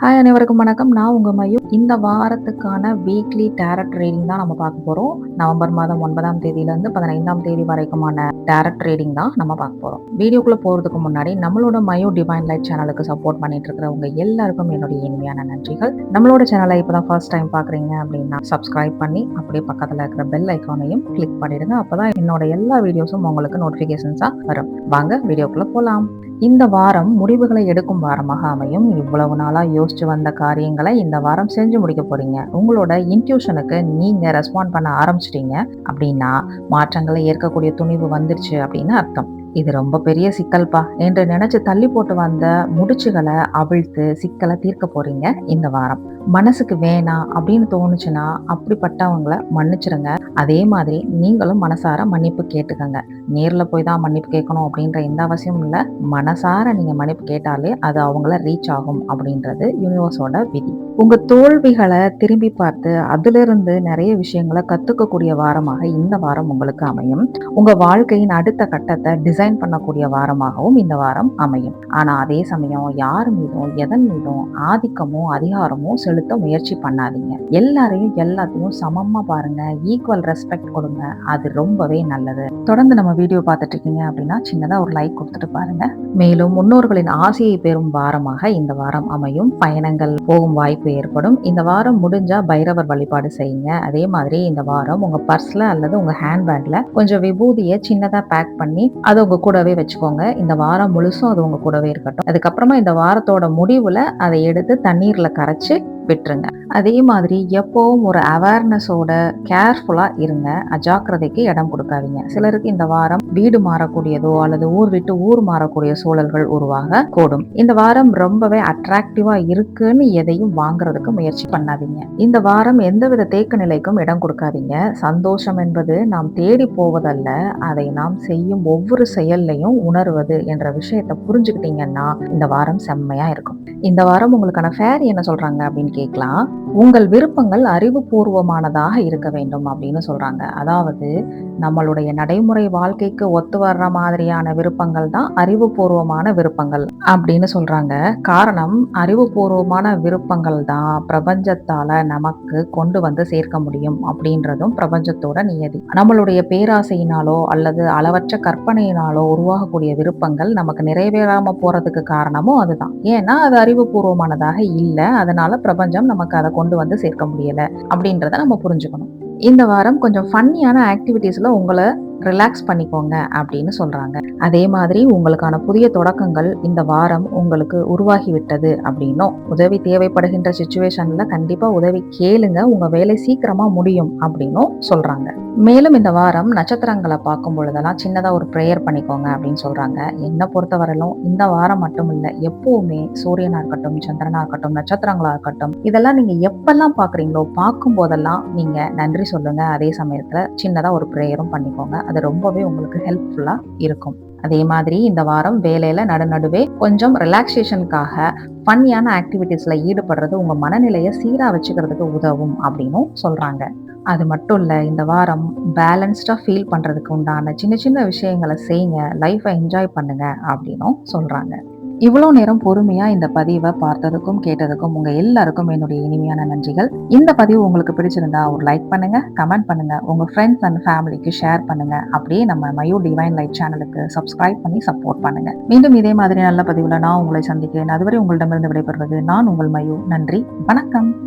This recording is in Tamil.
ஹாய் அனைவருக்கும் வணக்கம். நான் உங்க மையம் இந்த வாரத்துக்கான வீக்லி டேரட் ட்ரேடிங் தான் நம்ம பார்க்க போறோம். நவம்பர் மாதம் ஒன்பதாம் தேதியிலேருந்து பதினைந்தாம் தேதி வரைக்குமான டேரட் ட்ரேடிங் தான் நம்ம பார்க்க போறோம். வீடியோக்குள்ள போறதுக்கு முன்னாடி நம்மளோட மயோ டிவைன் லைட் சேனலுக்கு சப்போர்ட் பண்ணிட்டு இருக்கிறவங்க எல்லாருக்கும் என்னுடைய இனிமையான நன்றிகள். நம்மளோட சேனலை இப்பதான் ஃபர்ஸ்ட் டைம் பாக்குறீங்க அப்படின்னா சப்ஸ்கிரைப் பண்ணி அப்படியே பக்கத்துல இருக்கிற பெல் ஐக்கானையும் கிளிக் பண்ணிடுங்க. அப்பதான் என்னோட எல்லா வீடியோஸும் உங்களுக்கு நோட்டிபிகேஷன்ஸா வரும். வாங்க வீடியோக்குள்ள போலாம். இந்த வாரம் முடிவுகளை எடுக்கும் வாரமாக அமையும். இவ்வளவு நாளாக யோசிச்சு வந்த காரியங்களை இந்த வாரம் செஞ்சு முடிக்க போறீங்க. உங்களோட இன்ட்யூஷனுக்கு நீங்க ரெஸ்பாண்ட் பண்ண ஆரம்பிச்சிட்டீங்க. அப்படின்னா மாற்றங்களை ஏற்கக்கூடிய துணிவு வந்துருச்சு அப்படின்னு அர்த்தம். இது ரொம்ப பெரிய சிக்கல்பா என்று நினைச்சு தள்ளி போட்டு வந்த முடிச்சுகளை அவிழ்த்து சிக்கலை தீர்க்க போறீங்க இந்த வாரம். மனசுக்கு வேணாம் அப்படின்னு தோணுச்சுன்னா அப்படிப்பட்டவங்களை மன்னிச்சிருங்க. அதே மாதிரி நீங்களும் மனசார மன்னிப்பு கேட்டுக்கங்க. நேரில் போய் தான் மன்னிப்பு கேட்கணும் அப்படின்ற எந்த அவசியமும் இல்லை. மனசார நீங்கள் மன்னிப்பு கேட்டாலே அது அவங்கள ரீச் ஆகும் அப்படின்றது யூனிவர்ஸோட விதி. உங்க தோல்விகளை திரும்பி பார்த்து அதிலிருந்து நிறைய விஷயங்களை கத்துக்கக்கூடிய வாரமாக இந்த வாரம் உங்களுக்கு அமையும். உங்க வாழ்க்கையின் அடுத்த கட்டத்தை டிசைன் பண்ணக்கூடிய வாரமாகவும் இந்த வாரம் அமையும். ஆனா அதே சமயம் யார் மீதும் எதன் மீதும் ஆதிக்கமும் அதிகாரமும் செலுத்த முயற்சி பண்ணாதீங்க. எல்லாரையும் எல்லாத்தையும் சமமா பாருங்க. ஈக்குவல் ரெஸ்பெக்ட் கொடுங்க. அது ரொம்பவே நல்லது. தொடர்ந்து நம்ம வீடியோ பார்த்துட்டு இருக்கீங்க அப்படின்னா சின்னதா ஒரு லைக் கொடுத்துட்டு பாருங்க. மேலும் முன்னோர்களின் ஆசையை பெறும் வாரமாக இந்த வாரம் அமையும். பயணங்கள் போகும் வாய்ப்பு ஏற்படும். இந்த வாரம் முடிஞ்சா பைரவர் வழிபாடு செய்யுங்க. அதே மாதிரி இந்த வாரம் உங்க பர்ஸ்ல அல்லது உங்க ஹேண்ட்பேக்ல கொஞ்சம் விபூதியை சின்னதா பேக் பண்ணி அதை உங்க கூடவே வச்சுக்கோங்க. இந்த வாரம் முழுசும் அது உங்க கூடவே இருக்கட்டும். அதுக்கப்புறமா இந்த வாரத்தோட முடிவுல அதை எடுத்து தண்ணீர்ல கரைச்சு விட்டுருங்க. அதே மாதிரி எப்போவும் ஒரு அவேர்னஸோட கேர்ஃபுல்லாக இருங்க. அஜாக்கிரதைக்கு இடம் கொடுக்காதீங்க. சிலருக்கு இந்த வாரம் வீடு மாறக்கூடியதோ அல்லது ஊர் விட்டு ஊர் மாறக்கூடிய சூழல்கள் உருவாக கூடும். இந்த வாரம் ரொம்பவே அட்ராக்டிவாக இருக்குன்னு எதையும் வாங்குறதுக்கு முயற்சி பண்ணாதீங்க. இந்த வாரம் எந்தவித தேக்க நிலைக்கும் இடம் கொடுக்காதீங்க. சந்தோஷம் என்பது நாம் தேடி போவதல்ல. அதை நாம் செய்யும் ஒவ்வொரு செயல்லையும் உணர்வது என்ற விஷயத்தை புரிஞ்சுக்கிட்டீங்கன்னா இந்த வாரம் செம்மையாக இருக்கும். இந்த வாரம் உங்களுக்கான ஃபேர் என்ன சொல்கிறாங்க அப்படின்னு கேட்கலாம். உங்கள் விருப்பங்கள் அறிவுபூர்வமானதாக இருக்க வேண்டும் அப்படின்னு சொல்றாங்க. அதாவது நம்மளுடைய நடைமுறை வாழ்க்கைக்கு ஒத்து வர்ற மாதிரியான விருப்பங்கள் தான் அறிவுபூர்வமான விருப்பங்கள் அப்படின்னு சொல்றாங்க. காரணம் அறிவுபூர்வமான விருப்பங்கள் தான் பிரபஞ்சத்தால நமக்கு கொண்டு வந்து சேர்க்க முடியும் அப்படின்றதும் பிரபஞ்சத்தோட நியதி. நம்மளுடைய பேராசையினாலோ அல்லது அளவற்ற கற்பனையினாலோ உருவாகக்கூடிய விருப்பங்கள் நமக்கு நிறைவேறாம போறதுக்கு காரணமும் அதுதான். ஏன்னா அது அறிவுபூர்வமானதாக இல்லை. அதனால பிரபஞ்சம் நமக்கு அதை கொண்டு வந்து சேர்க்க முடியலை அப்படின்றத நம்ம புரிஞ்சுக்கணும். இந்த வாரம் கொஞ்சம் ஃபன்னியான ஆக்டிவிட்டீஸில் உங்களை ரிலாக்ஸ் பண்ணிக்கோங்க அப்படின்னு சொல்கிறாங்க அதே மாதிரி உங்களுக்கான புதிய தொடக்கங்கள் இந்த வாரம் உங்களுக்கு உருவாகி விட்டது அப்படின்னும். உதவி தேவைப்படுகின்ற சுச்சுவேஷனில் கண்டிப்பாக உதவி கேளுங்க. உங்கள் வேலை சீக்கிரமாக முடியும் அப்படின்னும் சொல்கிறாங்க மேலும் இந்த வாரம் நட்சத்திரங்களை பார்க்கும் பொழுதெல்லாம் சின்னதாக ஒரு ப்ரேயர் பண்ணிக்கோங்க அப்படின்னு சொல்கிறாங்க என்னை பொறுத்தவரையிலும் இந்த வாரம் மட்டும் இல்லை எப்பவுமே சூரியனாக இருக்கட்டும் சந்திரனாக இருக்கட்டும் நட்சத்திரங்களாக இருக்கட்டும் இதெல்லாம் நீங்கள் எப்பெல்லாம் பார்க்குறீங்களோ பார்க்கும் போதெல்லாம் நீங்கள் நன்றி சொல்லுங்கள் அதே சமயத்தில் சின்னதாக ஒரு ப்ரேயரும் பண்ணிக்கோங்க. அது ரொம்பவே உங்களுக்கு ஹெல்ப்ஃபுல்லா இருக்கும். அதே மாதிரி இந்த வாரம் வேலையில நடுநடுவே கொஞ்சம் ரிலாக்ஸேஷனுக்காக ஃபன்னியான ஆக்டிவிட்டீஸ்ல ஈடுபடுறது உங்க மனநிலையை சீரா வச்சுக்கிறதுக்கு உதவும் அப்படின்னும் சொல்றாங்க. அது மட்டும் இல்லை இந்த வாரம் பேலன்ஸ்டாக ஃபீல் பண்ணுறதுக்கு உண்டான சின்ன சின்ன விஷயங்களை செய்யுங்க லைஃப்பை என்ஜாய் பண்ணுங்க அப்படின்னும் சொல்கிறாங்க இவ்வளோ நேரம் பொறுமையாக இந்த பதிவை பார்த்ததுக்கும் கேட்டதுக்கும் உங்கள் எல்லாருக்கும் என்னுடைய இனிமையான நன்றிகள். இந்த பதிவு உங்களுக்கு பிடிச்சிருந்தா ஒரு லைக் பண்ணுங்க கமெண்ட் பண்ணுங்க உங்கள் ஃப்ரெண்ட்ஸ் அண்ட் ஃபேமிலிக்கு ஷேர் பண்ணுங்க. அப்படியே நம்ம மயூர் டிவைன் லைட் சேனலுக்கு சப்ஸ்கிரைப் பண்ணி சப்போர்ட் பண்ணுங்க. மீண்டும் இதே மாதிரி நல்ல பதிவில் நான் உங்களை சந்திக்கிறேன். அதுவரை உங்களிடமிருந்து விடைபெறுவது நான் உங்கள் மயூர் நன்றி வணக்கம்.